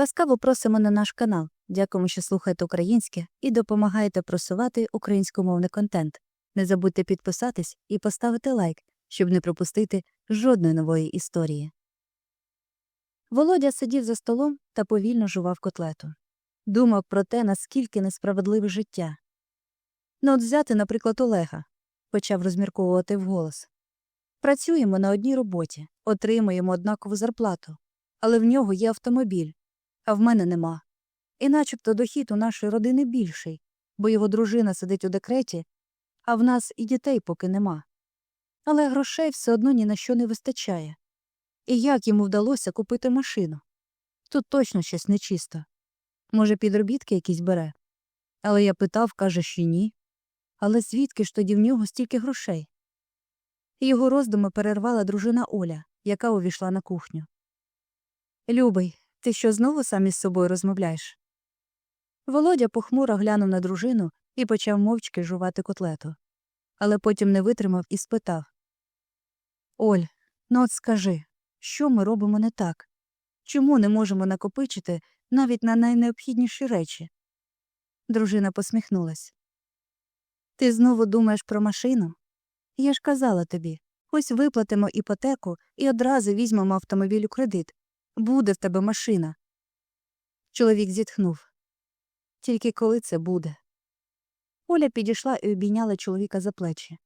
Ласкаво просимо на наш канал. Дякуємо, що слухаєте українське і допомагаєте просувати українськомовний контент. Не забудьте підписатись і поставити лайк, щоб не пропустити жодної нової історії. Володя сидів за столом та повільно жував котлету. Думав про те, наскільки несправедливе життя. Ну, от взяти, наприклад, Олега, почав розмірковувати вголос. Працюємо на одній роботі, отримуємо однакову зарплату, але в нього є автомобіль, а в мене нема. І начебто дохід у нашої родини більший, бо його дружина сидить у декреті, а в нас і дітей поки нема. Але грошей все одно ні на що не вистачає. І як йому вдалося купити машину? Тут точно щось нечисто. Може, підробітки якісь бере? Але я питав, каже, що ні. Але звідки ж тоді в нього стільки грошей? Його роздуми перервала дружина Оля, яка увійшла на кухню. Любий, ти що знову сам із собою розмовляєш? Володя похмуро глянув на дружину і почав мовчки жувати котлету. Але потім не витримав і спитав Оль, ну от скажи, що ми робимо не так? Чому не можемо накопичити навіть на найнеобхідніші речі? Дружина посміхнулась. Ти знову думаєш про машину? Я ж казала тобі ось виплатимо іпотеку і одразу візьмемо автомобіль у кредит. Буде в тебе машина. Чоловік зітхнув. Тільки коли це буде. Оля підійшла і обійняла чоловіка за плечі.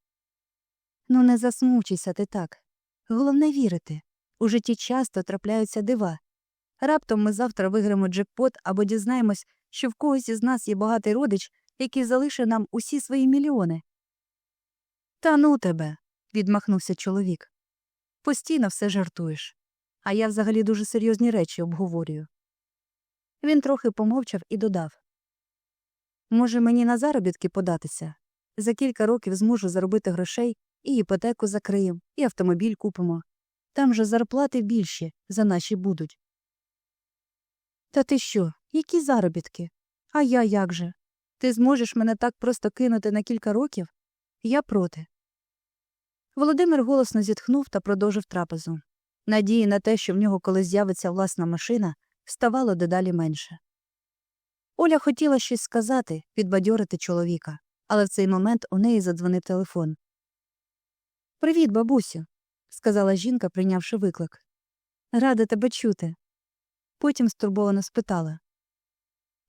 Ну, не засмучуйся ти так. Головне вірити. У житті часто трапляються дива. Раптом ми завтра виграємо джекпот або дізнаємось, що в когось із нас є багатий родич, який залишить нам усі свої мільйони. Та ну тебе, відмахнувся чоловік. Постійно все жартуєш. А я взагалі дуже серйозні речі обговорюю. Він трохи помовчав і додав Може, мені на заробітки податися? За кілька років зможу заробити грошей і іпотеку закриємо, і автомобіль купимо. Там же зарплати більші за наші будуть. Та ти що? Які заробітки? А я як же? Ти зможеш мене так просто кинути на кілька років? Я проти. Володимир голосно зітхнув та продовжив трапезу. Надії на те, що в нього колись з'явиться власна машина, ставало дедалі менше. Оля хотіла щось сказати, підбадьорити чоловіка, але в цей момент у неї задзвонив телефон. Привіт, бабусю, сказала жінка, прийнявши виклик. Рада тебе чути. Потім стурбовано спитала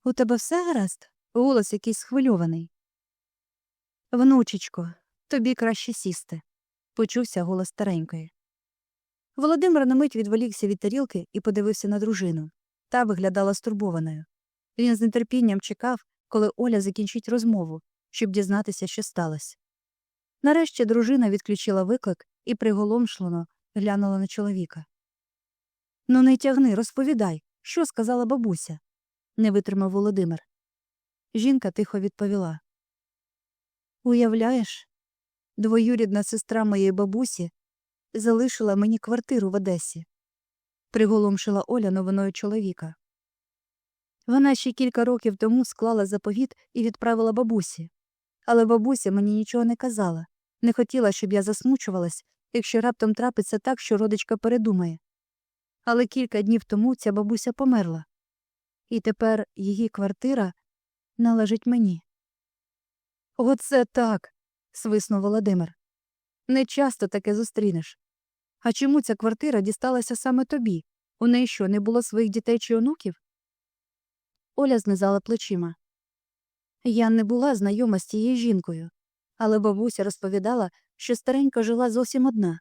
У тебе все гаразд? Голос якийсь схвильований. Внучечко, тобі краще сісти, почувся голос старенької. Володимир на мить відволікся від тарілки і подивився на дружину. Та виглядала стурбованою. Він з нетерпінням чекав, коли Оля закінчить розмову, щоб дізнатися, що сталося. Нарешті дружина відключила виклик і приголомшлено глянула на чоловіка. Ну, не тягни, розповідай, що сказала бабуся, не витримав Володимир. Жінка тихо відповіла. Уявляєш, двоюрідна сестра моєї бабусі залишила мені квартиру в Одесі, приголомшила Оля новиною чоловіка. Вона ще кілька років тому склала заповіт і відправила бабусі. Але бабуся мені нічого не казала, не хотіла, щоб я засмучувалась, якщо раптом трапиться так, що родичка передумає. Але кілька днів тому ця бабуся померла, і тепер її квартира належить мені. Оце так. свиснув Володимир. Не часто таке зустрінеш. А чому ця квартира дісталася саме тобі? У неї що, не було своїх дітей чи онуків? Оля знизала плечима. Я не була знайома з тією жінкою, але бабуся розповідала, що старенька жила зовсім одна.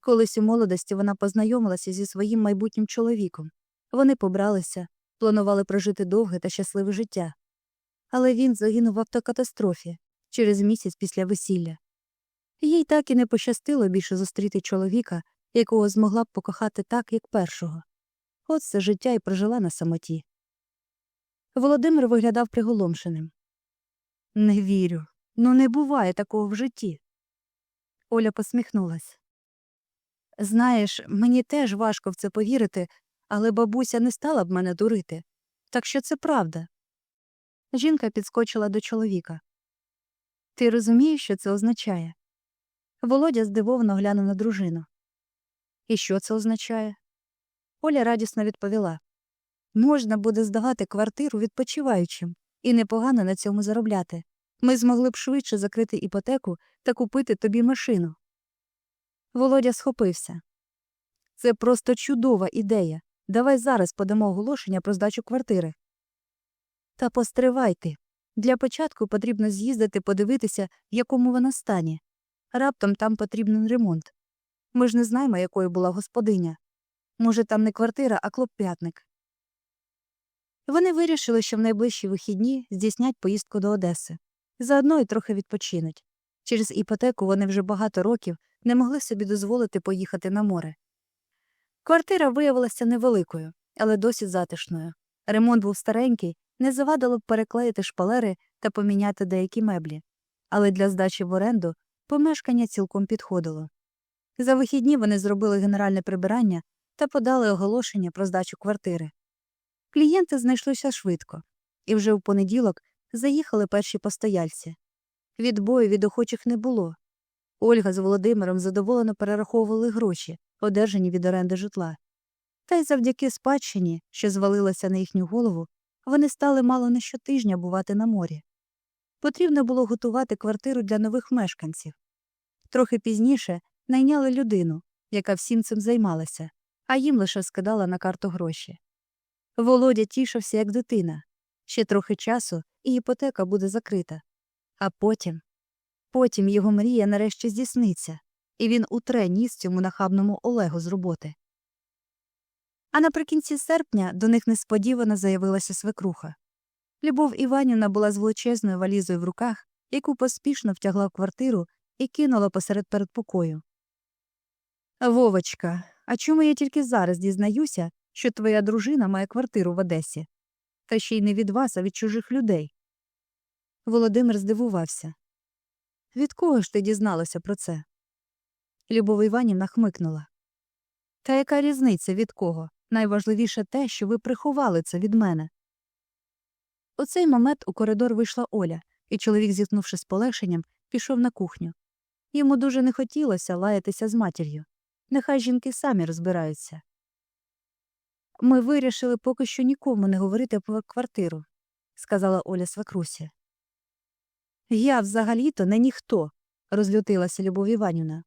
Колись у молодості вона познайомилася зі своїм майбутнім чоловіком. Вони побралися, планували прожити довге та щасливе життя. Але він загинув в автокатастрофі через місяць після весілля. Їй так і не пощастило більше зустріти чоловіка, якого змогла б покохати так, як першого. От це життя й прожила на самоті. Володимир виглядав приголомшеним. Не вірю. Ну не буває такого в житті. Оля посміхнулась. Знаєш, мені теж важко в це повірити, але бабуся не стала б мене дурити. Так що це правда. Жінка підскочила до чоловіка. Ти розумієш, що це означає? Володя здивовано глянув на дружину. І що це означає? Оля радісно відповіла Можна буде здавати квартиру відпочиваючим і непогано на цьому заробляти. Ми змогли б швидше закрити іпотеку та купити тобі машину. Володя схопився. Це просто чудова ідея. Давай зараз подамо оголошення про здачу квартири. Та постривайте. Для початку потрібно з'їздити подивитися, в якому вона стані. Раптом там потрібен ремонт. Ми ж не знаємо, якою була господиня. Може, там не квартира, а клоп'ятник. Вони вирішили, що в найближчі вихідні здійснять поїздку до Одеси. Заодно й трохи відпочинуть. Через іпотеку вони вже багато років не могли собі дозволити поїхати на море. Квартира виявилася невеликою, але досить затишною. Ремонт був старенький, не завадило б переклеїти шпалери та поміняти деякі меблі. Але для здачі в оренду помешкання цілком підходило. За вихідні вони зробили генеральне прибирання та подали оголошення про здачу квартири. Клієнти знайшлися швидко, і вже в понеділок заїхали перші постояльці. Відбою від охочих не було. Ольга з Володимиром задоволено перераховували гроші, одержані від оренди житла. Та й завдяки спадщині, що звалилася на їхню голову, вони стали мало не щотижня бувати на морі. Потрібно було готувати квартиру для нових мешканців. Трохи пізніше найняли людину, яка всім цим займалася, а їм лише скидала на карту гроші. Володя тішився, як дитина. Ще трохи часу, і іпотека буде закрита. А потім, потім його мрія нарешті здійсниться, і він утре ніс цьому нахабному Олегу з роботи. А наприкінці серпня до них несподівано заявилася свекруха. Любов Іванівна була з величезною валізою в руках, яку поспішно втягла в квартиру і кинула посеред передпокою. Вовочка, а чому я тільки зараз дізнаюся, що твоя дружина має квартиру в Одесі? Та ще й не від вас, а від чужих людей. Володимир здивувався. Від кого ж ти дізналася про це? Любов Іванівна хмикнула. Та яка різниця від кого? Найважливіше те, що ви приховали це від мене. У цей момент у коридор вийшла Оля, і чоловік, зіткнувши з полегшенням, пішов на кухню. Йому дуже не хотілося лаятися з матір'ю. Нехай жінки самі розбираються. Ми вирішили поки що нікому не говорити про квартиру, сказала Оля свекрусі. Я взагалі-то не ніхто, розлютилася Любов Іванівна.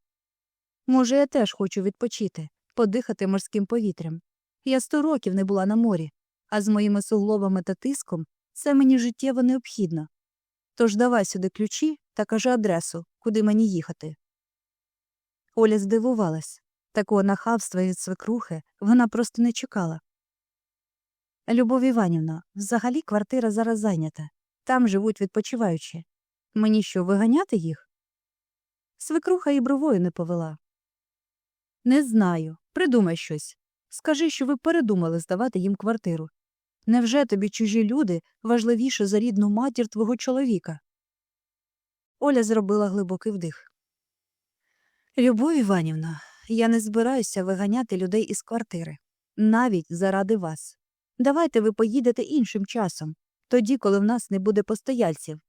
Може, я теж хочу відпочити, подихати морським повітрям. Я сто років не була на морі, а з моїми суглобами та тиском це мені життєво необхідно. Тож давай сюди ключі та кажи адресу, куди мені їхати. Оля здивувалась. Такого нахабства від свекрухи вона просто не чекала. Любов Іванівна, взагалі квартира зараз зайнята. Там живуть відпочиваючі. Мені що, виганяти їх? Свекруха і бровою не повела. Не знаю. Придумай щось. Скажи, що ви передумали здавати їм квартиру. Невже тобі чужі люди важливіше за рідну матір твого чоловіка? Оля зробила глибокий вдих. Любов Іванівна, я не збираюся виганяти людей із квартири. Навіть заради вас. Давайте ви поїдете іншим часом, тоді, коли в нас не буде постояльців.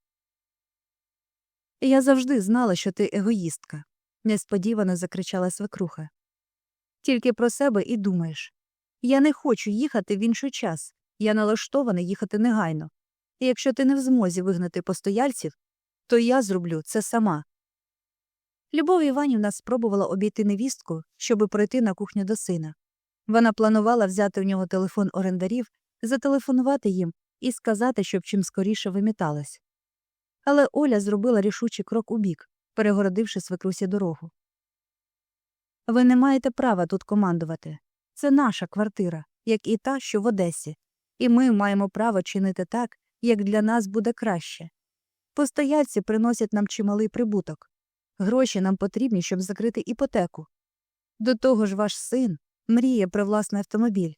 Я завжди знала, що ти егоїстка, несподівано закричала свекруха. Тільки про себе і думаєш. Я не хочу їхати в інший час. Я налаштована їхати негайно. І якщо ти не в змозі вигнати постояльців, то я зроблю це сама. Любов Іванівна спробувала обійти невістку, щоби пройти на кухню до сина. Вона планувала взяти у нього телефон орендарів, зателефонувати їм і сказати, щоб чим скоріше виміталась. Але Оля зробила рішучий крок убік, перегородивши свекрусі дорогу. Ви не маєте права тут командувати. Це наша квартира, як і та, що в Одесі, і ми маємо право чинити так, як для нас буде краще. Постояльці приносять нам чималий прибуток. Гроші нам потрібні, щоб закрити іпотеку. До того ж, ваш син мріє про власний автомобіль,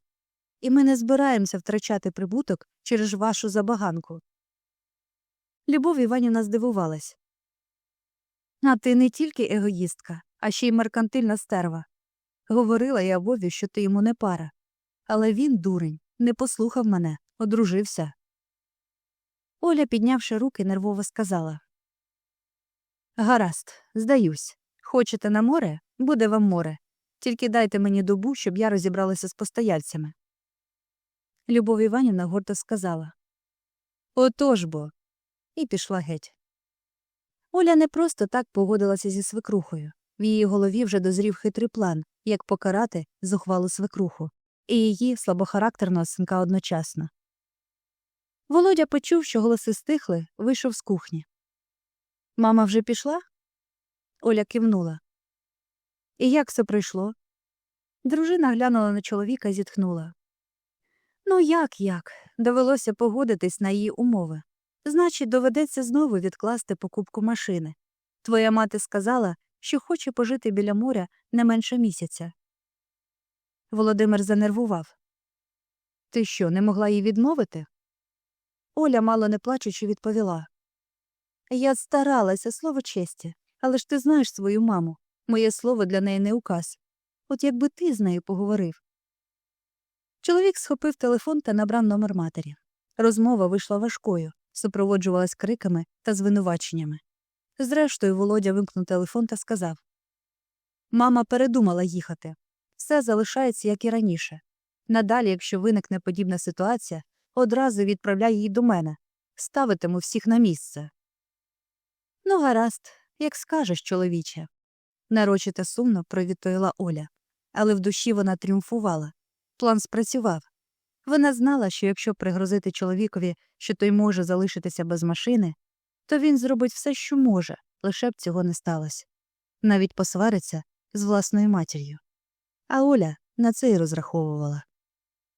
і ми не збираємося втрачати прибуток через вашу забаганку. Любов Іванівна здивувалась. А ти не тільки егоїстка, а ще й меркантильна стерва. Говорила я Вові, що ти йому не пара. Але він, дурень, не послухав мене, одружився. Оля, піднявши руки, нервово сказала Гаразд, здаюсь. Хочете на море? Буде вам море. Тільки дайте мені добу, щоб я розібралася з постояльцями. Любов Іванівна гордо сказала Отож бо. І пішла геть. Оля не просто так погодилася зі свекрухою. В її голові вже дозрів хитрий план, як покарати зухвалу свекруху, і її слабохарактерного синка одночасно. Володя почув, що голоси стихли, вийшов з кухні. Мама вже пішла? Оля кивнула. І як все пройшло? Дружина глянула на чоловіка і зітхнула. Ну, як як? Довелося погодитись на її умови. Значить, доведеться знову відкласти покупку машини. Твоя мати сказала, що хоче пожити біля моря не менше місяця. Володимир занервував. Ти що, не могла їй відмовити? Оля, мало не плачучи, відповіла. Я старалася, слово честі, але ж ти знаєш свою маму. Моє слово для неї не указ. От якби ти з нею поговорив. Чоловік схопив телефон та набрав номер матері. Розмова вийшла важкою, супроводжувалась криками та звинуваченнями. Зрештою, Володя вимкнув телефон та сказав Мама передумала їхати. Все залишається, як і раніше. Надалі, якщо виникне подібна ситуація, одразу відправляй її до мене. Ставитиму всіх на місце. Ну, гаразд, як скажеш, чоловіче. Нарочито сумно провідповіла Оля, але в душі вона тріумфувала. План спрацював. Вона знала, що якщо пригрозити чоловікові, що той може залишитися без машини, то він зробить все, що може, лише б цього не сталося. Навіть посвариться з власною матір'ю. А Оля на це й розраховувала.